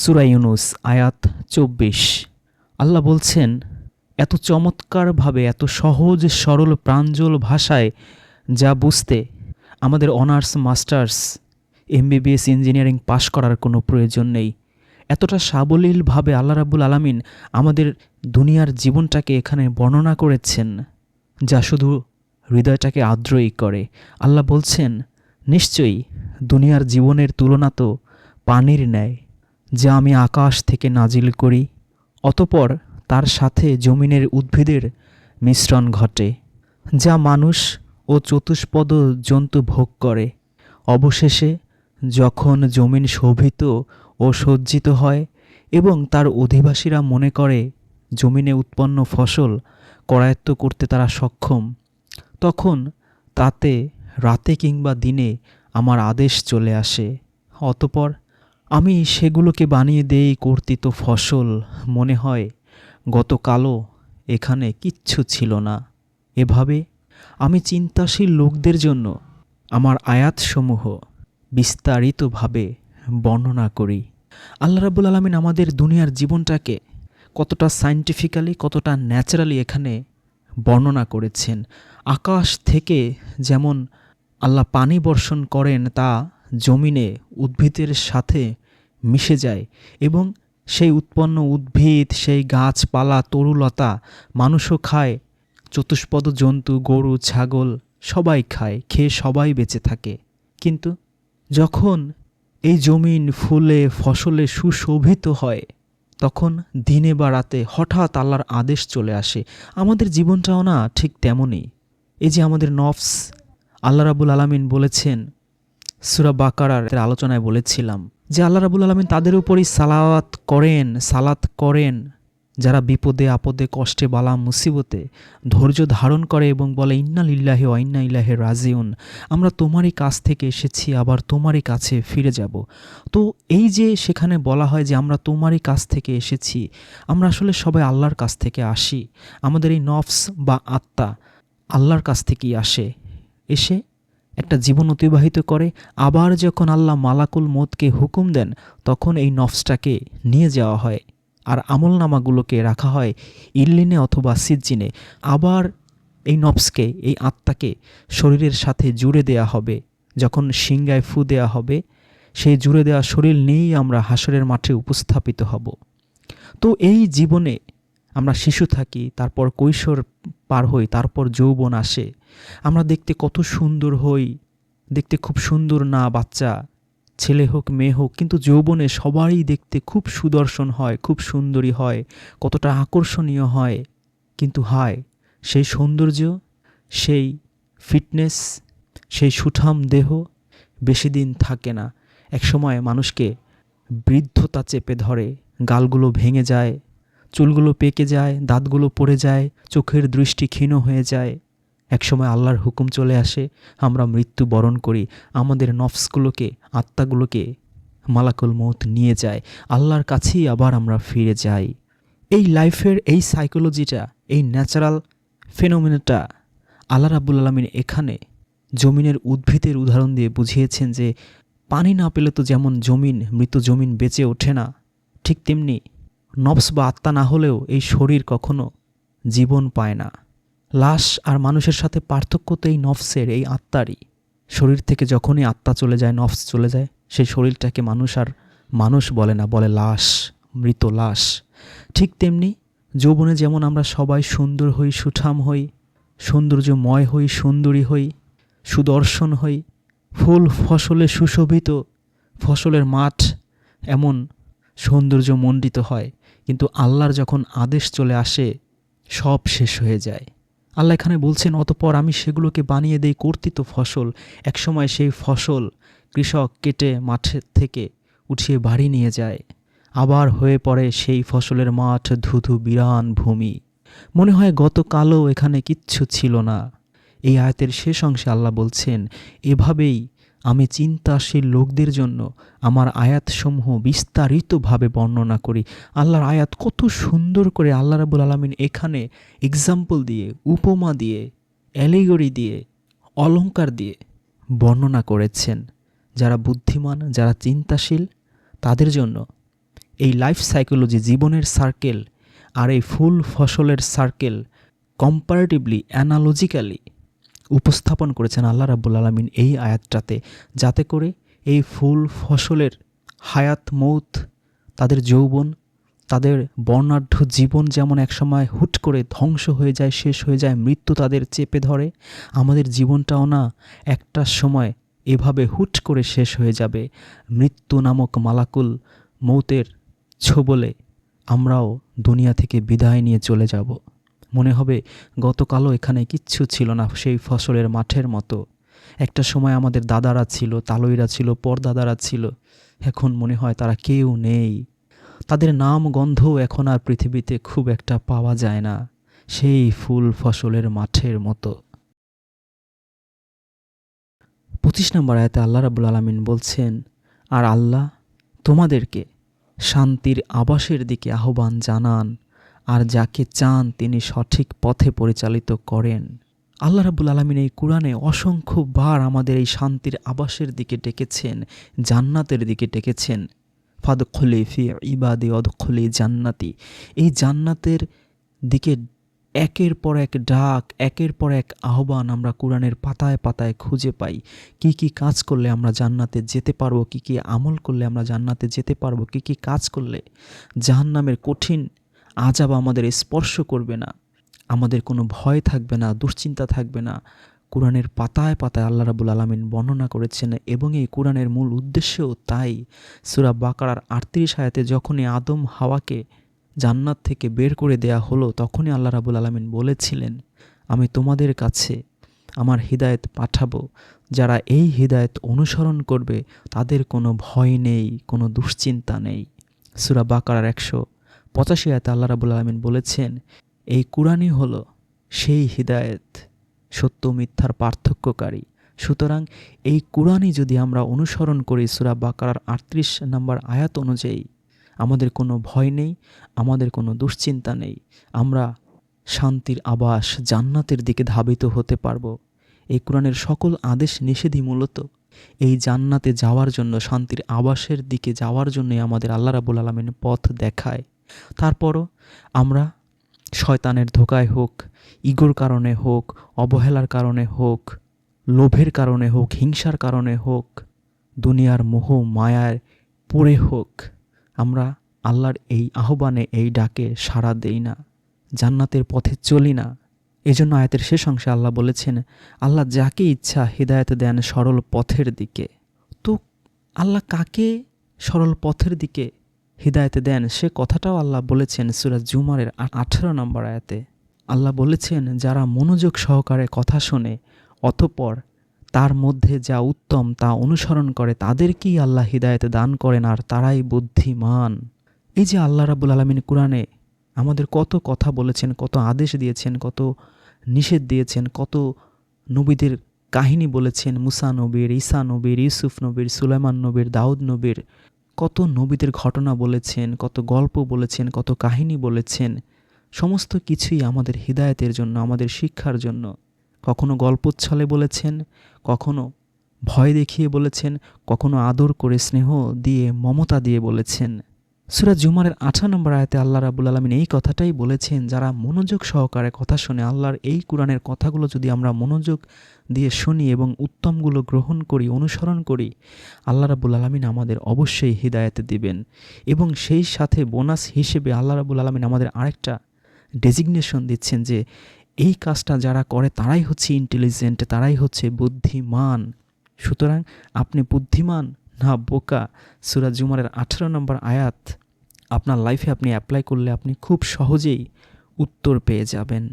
সুরা ইউনুস, আয়াত চব্বিশ। আল্লাহ বলছেন, এত চমৎকারভাবে, এত সহজ, সরল, প্রাঞ্জল ভাষায় যা বুঝতে আমাদের honours, masters, MBBS engineering pass করার কোনো প্রয়োজন নেই। এতটা সাবলীলভাবে আল্লাহ রাবুল আলামিন আমাদের দুনিয়ার জীবনটাকে এখানে বর্ণনা করেছেন, যা শুধু হৃদয়টাকে আর্দ্রই করে। আল্লাহ বলছেন, নিশ্চয়ই দুনিয়ার জীবনের তুলনা তো পানির ন্যায়। যা আমি আকাশ থেকে নাজিল করি, অতপর তার সাথে জমিনের উদ্ভিদের মিশ্রণ ঘটে, যা মানুষ ও চতুষ্পদ জন্তু ভোগ করে। অবশেষে যখন জমিন শোভিত ও সজ্জিত হয় এবং তার অধিবাসীরা মনে করে জমিনে উৎপন্ন ফসল করায়ত্ত করতে তারা সক্ষম, তখন তাতে রাতে কিংবা দিনে আমার আদেশ চলে আসে। অতপর আমি সেগুলোকে বানিয়ে দেই কর্তিত ফসল। মনে হয়, গতকালও এখানে কিচ্ছু ছিল না। এভাবে আমি চিন্তাশীল লোকদের জন্য আমার আয়াতসমূহ বিস্তারিতভাবে বর্ণনা করি। আল্লাহ রাবুল আলমিন আমাদের দুনিয়ার জীবনটাকে কতটা সায়েন্টিফিক্যালি কতটা ন্যাচারালি এখানে বর্ণনা করেছেন। আকাশ থেকে যেমন আল্লাহ পানি বর্ষণ করেন, তা জমিনে উদ্ভিদের সাথে মিশে যায় এবং সেই উৎপন্ন উদ্ভিদ, সেই গাছপালা, তরুলতা মানুষও খায়। চতুষ্পদ জন্তু, গরু, ছাগল সবাই খায়, খেয়ে সবাই বেঁচে থাকে। কিন্তু যখন এই জমিন ফুলে, ফসলে সুশোভিত হয়, তখন দিনে বা রাতে হঠাৎ আল্লাহর আদেশ চলে আসে। আমাদের জীবনটাও না ঠিক তেমনই। এই যে আমাদের নফস, আল্লাহ রাবুল আলামিন বলেছেন, সুরা বাকারার আলোচনায় বলেছিলাম যে আল্লাহ রাবুল আলমিন তাদের উপরই সালাওয়াত করেন, সালাত করেন। যারা বিপদে, আপদে, কষ্টে, বালা, মুসিবতে ধৈর্য ধারণ করে এবং বলে, ইন্না লিল্লাহে ইন্না ইল্লাহে রাজিউন। আমরা তোমারই কাছ থেকে এসেছি, আবার তোমারই কাছে ফিরে যাব। তো এই যে সেখানে বলা হয় যে আমরা তোমারই কাছ থেকে এসেছি, আমরা আসলে সবাই আল্লাহর কাছ থেকে আসি। আমাদের এই নফস বা আত্মা আল্লাহর কাছ থেকেই আসে। এসে একটা জীবন অতিবাহিত করে, আবার যখন আল্লাহ মালাকুল মতকে হুকুম দেন, তখন এই নফসটাকে নিয়ে যাওয়া হয় আর আমল নামাগুলোকে রাখা হয় ইল্লিনে অথবা সিজ্জিনে। আবার এই নফসকে, এই আত্মাকে শরীরের সাথে জুড়ে দেয়া হবে। যখন সিংগায় ফু দেয়া হবে, সেই জুড়ে দেওয়া শরীর নিয়েই আমরা হাসরের মাঠে উপস্থাপিত হব। তো এই জীবনে আমরা শিশু থাকি, তারপর কৈশোর পার হই, তারপর যৌবন আসে। আমরা দেখতে কত সুন্দর হই, দেখতে খুব সুন্দর না বাচ্চা, ছেলে হোক, মেয়ে হোক, কিন্তু যৌবনে সবারই দেখতে খুব সুদর্শন হয়, খুব সুন্দরী হয়, কতটা আকর্ষণীয় হয়, কিন্তু হায়, সেই সৌন্দর্য, সেই ফিটনেস, সেই সুঠাম দেহ বেশি দিন থাকে না। একসময় মানুষকে বৃদ্ধতা চেপে ধরে, গালগুলো ভেঙে যায় চুলগুলো পেকে যায়, দাঁতগুলো পড়ে যায়, চোখের দৃষ্টি ক্ষীণ হয়ে যায়। একসময় আল্লাহর হুকুম চলে আসে, আমরা মৃত্যু বরণ করি, আমাদের নফসগুলোকে, আত্মাগুলোকে মালাকুল মৌত নিয়ে যায়, আল্লাহর কাছেই আবার আমরা ফিরে যাই। এই লাইফের এই সাইকোলজিটা, এই ন্যাচারাল ফেনোমেনাটা আল্লাহ রাবুল আলমিন এখানে জমিনের উদ্ভিদের উদাহরণ দিয়ে বুঝিয়েছেন যে, পানি না পেলে তো যেমন জমিন, মৃত জমিন বেঁচে ওঠে না, ঠিক তেমনি নবস বা আত্মা না হলেও এই শরীর কখনো জীবন পায় না। লাশ আর মানুষের সাথে পার্থক্য তো এই নফসের এই আত্মারই। শরীর থেকে যখনই আত্মা চলে যায় নফস চলে যায়, সেই শরীরটাকে মানুষ আর মানুষ বলে না, বলে লাশ, মৃত লাশ। ঠিক তেমনি যৌবনে যেমন আমরা সবাই সুন্দর হই, সুঠাম হই, সৌন্দর্যময় হই, সুন্দরী হই, সুদর্শন হই, ফুল ফসলে সুশোভিত, ফসলের মাঠ এমন সৌন্দর্যমণ্ডিত হয়। কিন্তু আল্লাহর যখন আদেশ চলে আসে, সব শেষ হয়ে যায়। আল্লাহ এখানে বলছেন, অতপর আমি সেগুলোকে বানিয়ে দেই কর্তৃত ফসল। একসময় সেই ফসল কৃষক কেটে মাঠের থেকে উঠিয়ে বাড়ি নিয়ে যায়। আবার হয়ে পড়ে সেই ফসলের মাঠ, ধুধু বিরান ভূমি। মনে হয় গতকালও এখানে কিচ্ছু ছিল না। এই আয়তের শেষ অংশে আল্লাহ বলছেন, এভাবেই আমি চিন্তাশীল লোকদের জন্য আমার আয়াতসমূহ বিস্তারিতভাবে বর্ণনা করি। আল্লাহর আয়াত কত সুন্দর করে আল্লাহ রাবুল আলমিন এখানে এক্সাম্পল দিয়ে, উপমা দিয়ে অ্যালিগরি দিয়ে অলঙ্কার দিয়ে বর্ণনা করেছেন। যারা বুদ্ধিমান, যারা চিন্তাশীল, তাদের জন্য এই লাইফ সাইকোলজি জীবনের সার্কেল আর এই ফুল ফসলের সার্কেল কম্পারেটিভলি অ্যানালজিক্যালি উপস্থাপন করেছেন আল্লাহ রাব্বুল আলমিন এই আয়াতটাতে, যাতে করে এই ফুল ফসলের হায়াত, মৌত, তাদের যৌবন, তাদের বর্ণাঢ্য জীবন যেমন একসময় হুট করে ধ্বংস হয়ে যায়, শেষ হয়ে যায়, মৃত্যু তাদের চেপে ধরে, আমাদের জীবনটাও না একটা সময় এভাবে হুট করে শেষ হয়ে যাবে। মৃত্যু নামক মালাকুল মৌতের ছোবলে আমরাও দুনিয়া থেকে বিদায় নিয়ে চলে যাব। মনে হবে গতকালও এখানে কিচ্ছু ছিল না সেই ফসলের মাঠের মতো। একটা সময় আমাদের দাদারা ছিল, তালইরা ছিল, পরদাদারা ছিল। এখন মনে হয় তারা কেউ নেই। তাদের নাম গন্ধও এখন আর পৃথিবীতে খুব একটা পাওয়া যায় না। সেই ফুল ফসলের মাঠের মতো। পঁচিশ নম্বর আয়াতে আল্লাহ রাবুল আলমিন বলছেন, আর আল্লাহ তোমাদেরকে শান্তির আবাসের দিকে আহ্বান জানান। আর যাকে চান তিনি সঠিক পথে পরিচালিত করেন। আল্লাহ রাবুল আলমিন এই কোরআনে অসংখ্যবার আমাদের এই শান্তির আবাসের দিকে ডেকেছেন, জান্নাতের দিকে ডেকেছেন। ফাদখলি ফি ইবাদি অদখলি জান্নাতি। এই জান্নাতের দিকে একের পর এক ডাক, একের পর এক আহ্বান আমরা কোরআনের পাতায় পাতায় খুঁজে পাই। কি কি কাজ করলে আমরা জান্নাতে যেতে পারব, কি কি আমল করলে আমরা জান্নাতে যেতে পারব, কি কি কাজ করলে জাহান্নামের কঠিন আজাব আমাদের স্পর্শ করবে না। আমাদের কোনো ভয় থাকবে না, দুশ্চিন্তা থাকবে না। কোরআনের পাতায় পাতায় আল্লাহ রাবুল আলমিন বর্ণনা করেছেন এবং এই কোরআনের মূল উদ্দেশ্যও তাই। সুরা বাকারার আটত্রিশ আয়াতে যখনই আদম হাওয়াকে জান্নাত থেকে বের করে দেয়া হলো, তখনই আল্লাহ রাবুল আলমিন বলেছিলেন, আমি তোমাদের কাছে আমার হৃদায়ত পাঠাবো। যারা এই হৃদায়ত অনুসরণ করবে, তাদের কোনো ভয় নেই, কোনো দুশ্চিন্তা নেই। সুরা বাকারার একশো পঁচাশি আয়তে আল্লাহ রাবুল আলমিন বলেছেন, এই কোরআনই হলো সেই হৃদায়ত, সত্য মিথ্যার পার্থক্যকারী। সুতরাং এই কোরআনই যদি আমরা অনুসরণ করি সুরা বাকারার আটত্রিশ নম্বর আয়াত অনুযায়ী, আমাদের কোনো ভয় নেই, আমাদের কোনো দুশ্চিন্তা নেই। আমরা শান্তির আবাস, জান্নাতের দিকে ধাবিত হতে পারব। এই কোরআনের সকল আদেশ নিষেধই মূলত এই জান্নাতে যাওয়ার জন্য, শান্তির আবাসের দিকে যাওয়ার জন্যই আমাদের আল্লাহ রাবুল আলমিন পথ দেখায়। তারপরও আমরা শয়তানের ধোকায় হোক, ইগোর কারণে হোক, অবহেলার কারণে হোক, লোভের কারণে হোক, হিংসার কারণে হোক, দুনিয়ার মোহ, মায়ায় পড়ে হোক, আমরা আল্লাহর এই আহ্বানে এই ডাকে সাড়া দেই না, জান্নাতের পথে চলি না। এজন্য আয়াতের শেষ অংশে আল্লাহ বলেছেন, আল্লাহ যাকে ইচ্ছা হৃদায়ত দেন সরল পথের দিকে। তো আল্লাহ কাকে সরল পথের দিকে হৃদায়তে দেন। সে কথাটাও আল্লাহ বলেছেন সুরাজ জুমারের আঠারো নম্বর আয়াতে। আল্লাহ বলেছেন, যারা মনোযোগ সহকারে কথা শোনে, অতপর তার মধ্যে যা উত্তম তা অনুসরণ করে, তাদেরকেই আল্লাহ হৃদায়তে দান করেন আর তারাই বুদ্ধিমান। এই যে আল্লাহ রাবুল আলমিন কোরআনে আমাদের কত কথা বলেছেন, কত আদেশ দিয়েছেন, কত নিষেধ দিয়েছেন, কত নবীদের কাহিনী বলেছেন, মুসা নবীর, ঈসা নবীর, ইউসুফ নবীর, সুলাইমান নবীর, দাউদ নবীর কত নবীদের ঘটনা বলেছেন, কত গল্প বলেছেন, কত কাহিনী বলেছেন, সমস্ত কিছুই আমাদের হৃদায়তের জন্য, আমাদের শিক্ষার জন্য। কখনো গল্পচ্ছলে বলেছেন, কখনো ভয় দেখিয়ে বলেছেন, কখনো আদর করে স্নেহ দিয়ে, মমতা দিয়ে বলেছেন। সুরাজ জুমারের আঠারো নম্বর আয়তে আল্লাহ রাবুল আলমিন এই কথাটাই বলেছেন, যারা মনোযোগ সহকারে কথা শুনে আল্লাহর এই কোরআনের কথাগুলো যদি আমরা মনোযোগ দিয়ে শুনি এবং উত্তমগুলো গ্রহণ করি, অনুসরণ করি, আল্লাহ রাবুল আলমিন আমাদের অবশ্যই হৃদায়ত দিবেন। এবং সেই সাথে বোনাস হিসেবে আল্লাহ রাবুল আলমিন আমাদের আরেকটা ডেজিগনেশন দিচ্ছেন যে, এই কাজটা যারা করে তারাই হচ্ছে ইন্টেলিজেন্ট তারাই হচ্ছে বুদ্ধিমান। সুতরাং আপনি বুদ্ধিমান না, বোকা। সুরাজ জুমারের আঠেরো নম্বর আয়াত, আপনার লাইফে আপনি অ্যাপ্লাই করলে আপনি খুব সহজেই উত্তর পেয়ে যাবেন।